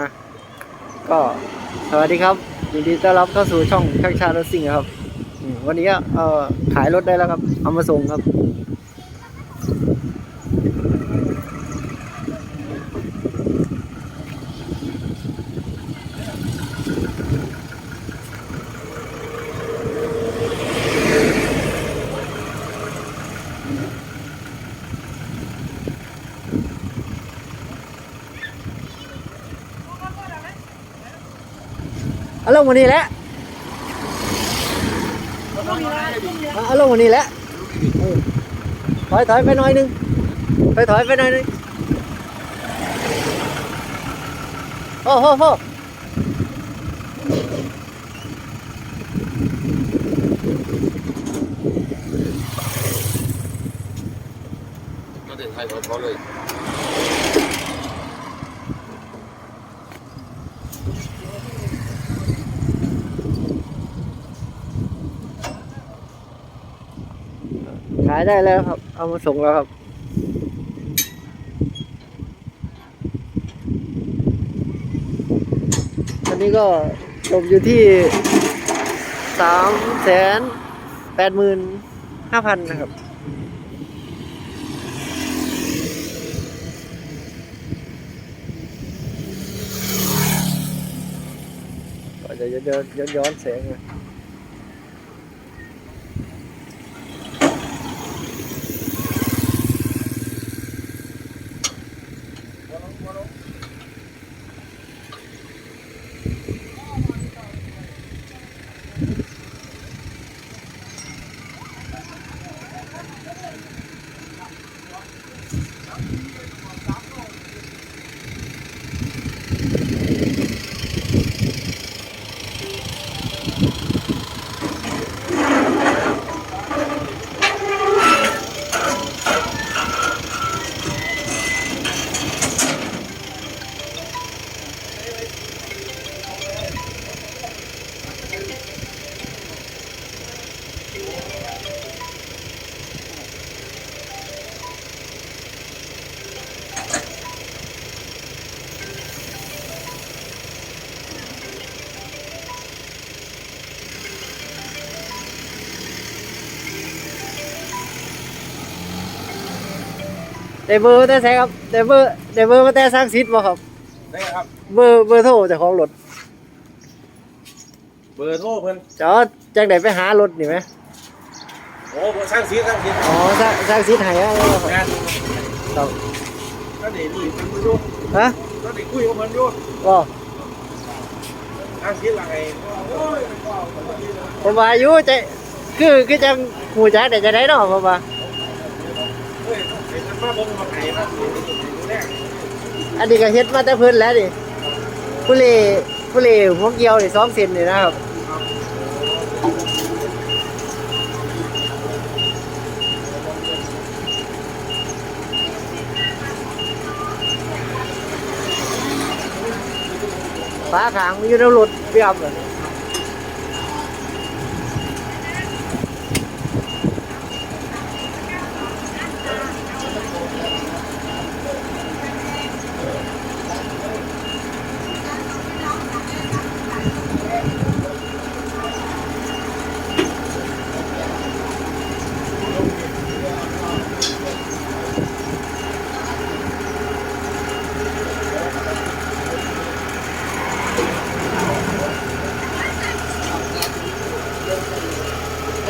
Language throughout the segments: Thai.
นะ ก็สวัสดีครับยินดีต้อนรับเข้าสู่ช่องช่างชาติรถซิ่งครับ วันนี้เอ่อขายรถได้แล้วครับ เอามาส่งครับ ลงวันนี้และเอาเอาลงวันนี้และเออถอยถอยไปหน่อยหนึงถอยถอยไปหน่อยหนึงโอ้โหโหมาถึงไทยเขาเลยายได้แล้วครับ เอามาส่งแล้วครับอันนี้ก็จบอยู่ที่สามแสนแปดหมื่นห้าพันนะครับก็จะย้อนย้อนย้อนแสงนะ ได้เบอร์แต่แสครับได้เบอร์ได้เบอร์มาแต่สร้างซิดบ่ครับ ได้ครับ เบอร์เบอร์โทรเจากของรถเบอร์โทรเพิ่นจอจังไดไปหารถนี่ไหมโอ้เบอร์สร้างสีสร้างสีอ๋อสร้างสร้างซิดให้อะครับงานครับก็เดี๋ยวนี่เพิ่นอยู่ฮะก็เดี๋ยวคุยกับเพิ่นอยู่ก็สร้างสีหลังไอ้โอ้ยผมว่าอยู่ใจคือคือจังหูจักแต่จะได้เนาะผมว่า อันนี้ก็เฮ็ดมาแต่เพิ่นแล้วดิผู้เล่ผู้เล่หัวเกียวนี่ซ้อมเส้นนี่นะครับฟ้าขางมันอยู่ในรถเปียบเลย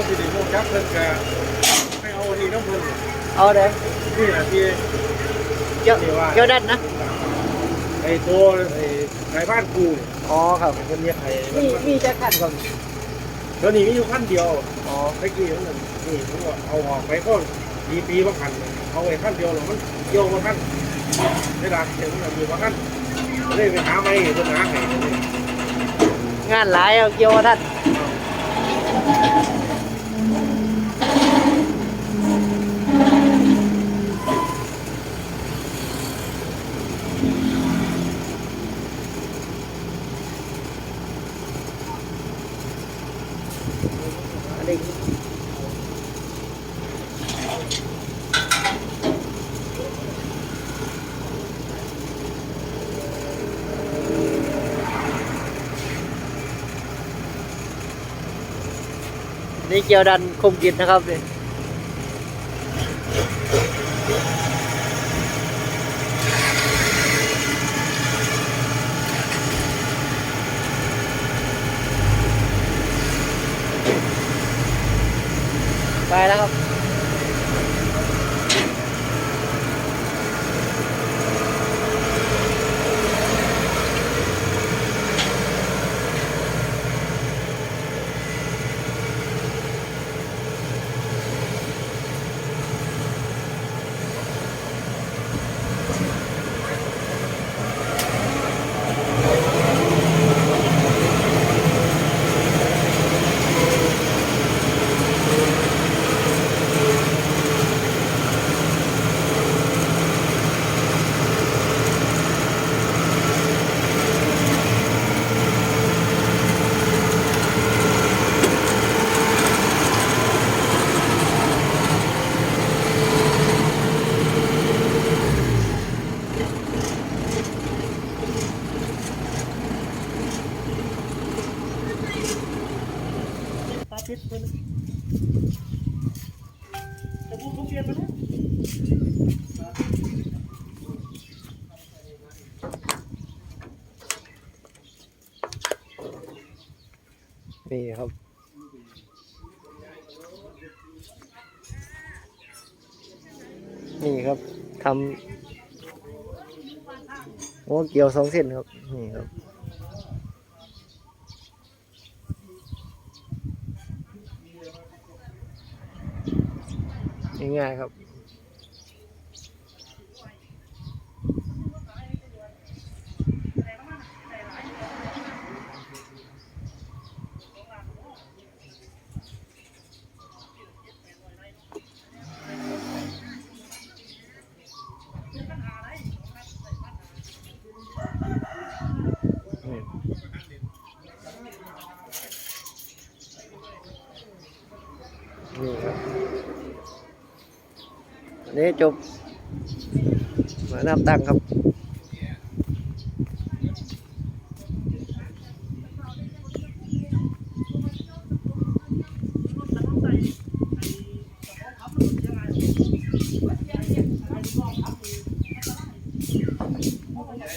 เขาสิได้รู้จักเพิ่นก็ให้เอาอันนี้น้ำเพิ่นเอาเด้อนี่แหละที่เกี่ยวเกี่ยวดันนะไอ้ตัวไอ้ไก่บ้านกูเนี่ยอ๋อครับเพิ่นเรียกไอ้มีมีจะขันก่อนเดี๋ยวนี้มีอยู่ขั้นเดียวอ๋อเมื่อกี้มันนี่ผมว่าเอาออกไปก็ปีปีว่าคันเอาไอ้ขั้นเดียวหรอมันเกี่ยวมาขั้นได้ดักเดี๋ยวมันมีว่าขั้นเลยไปหาไม่ต้นหาไห้งานหลายเอาเกี่ยวท่านอัน นี่เกียวดันคมกิจนะครับนี่ไปแล้วครับ ปิดเพิ่นจะพูดทุกเรียนมาเนี่ยนี่ครับนี่ครับทำโอ้เกี่ยวสองเส้นครับ นี่ครับ ง่ายๆครับ นนี้จบมาน้ำตั้งครับ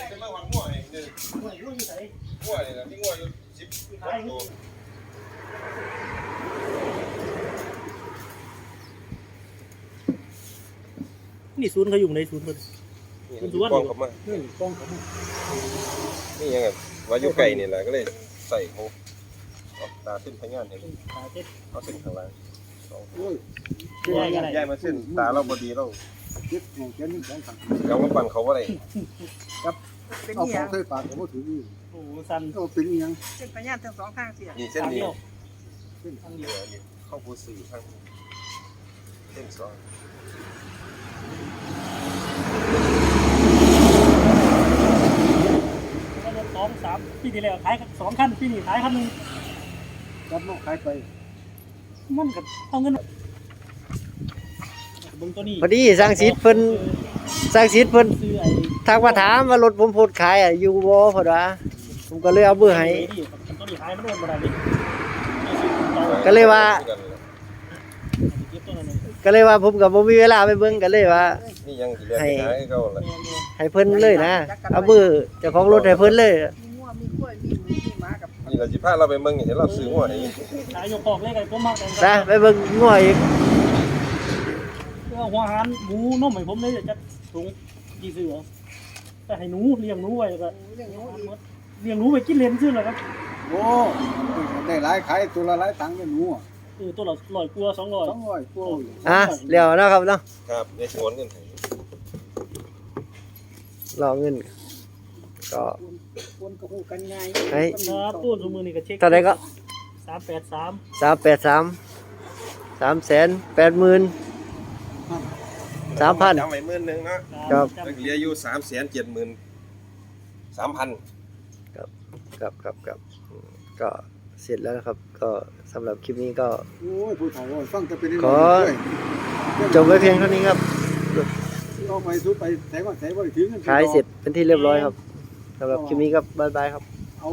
เป็นมาวันมั่วเองเนี่ยมั่วเลยนะที่มั่วอยู่สิบตัว นี่ศูนย์เขาอยู่ในศูนย์เพิ่นนี่ป้องเขามานี่กล้องเขานี่ยังไงว่าอยู่ไก่นี่แหละก็เลยใส่เขาเอาตาขึ้นพยานเนี่ยตาเจ็ดเอาเส้นข้างล่างสองใหญ่อะไรย้ายมาเส้นตาเราบดีเราเจ็บอย่างเช่นสองขันเรามาปั่นเขาว่าอะไรเป็นเอาอีขหอยังงเคยปากก็บ่ถือโอ้โหสั้นเอาเป็นอีหยังเป็นพยานทั้งสองข้างเสียนี่เส้นทางนี้เดียวทางเดียวนี่เข้าผู้สื่อทางเส้นสองก็รถ สองสามปีที่แล้วขายสองคันปีนี้ขายคันหนึงรับนอกขายไป มันก็เอาเงินเบิ่งตัวนี้พอดีสร้างสิทธิ์เพิ่นสร้างสิทธิ์เพิ่นซื้อไอ้ทักมาถามว่ารถผมโพดขายอะอยู่บ่พอดว่าผมก็เลยเอาเบอร์ให้ตัวนี้ขายมันโดนบ่ได้ดิก็เลยว่า เก็บตัวนั้น ก็เลยว่าผมกับผมมีเวลาไปเบิ่งก็เลยว่า นี่ยังสิเรียกไปหาให้เขาละให้เพิ่นเลยนะเอาเบอร์เจ้าของรถให้เพิ่นเลยมีงัวมีกล้วยมีหมูมีหมากับนี่เราสิพาเราไปเมืองเห็นเราซื้อหัวให้ขายยกออกเลยไอ้ผมมากแต่นะไปเบิ่งง่วยอีกเพื่อหัวอาหารหมูนมให้ผมเลยจะถุงกี่เสือแต่ให้หนูเลี้ยงหนูไว้ก็เรื่องงูอีกเลี้ยงหนูไปกินเลนซื้อแล้วครับโอ้ได้หลายขายตัวละหลายตังค์เนี่ยหนูอะ เออตัวละร้อยกลัวสองร้อยสองร้อยกว่าอยู่อะเดี๋ยวนะครับเนาะครับในสวนกันให้รอเงิน ก็คนก็หูกันง่ายให้ครับปูนสมือนี่ก็เช็คเท่าไหร่ก็สามแปดสาม383 3แสน80,000 3,000จำไว้หมื่นหนึงเนาะครับแล้วเหลืออยู่3 7 0 0 0 0 3,000ครับครับครับอืมก็ เสร็จแล้วนะครับ ก็สำหรับคลิปนี้ก็ โอ้ยผู้เฒ่าว่าฟังแต่เป็นขอ จบไว้เพียงเท่านี้ครับ เอาไปสู้ไปแถวว่าแถวบ่ได้ถึงขายเสร็จเป็นที่เรียบร้อยครับสำหรับคลิปนี้ก็บายบายครับ เอา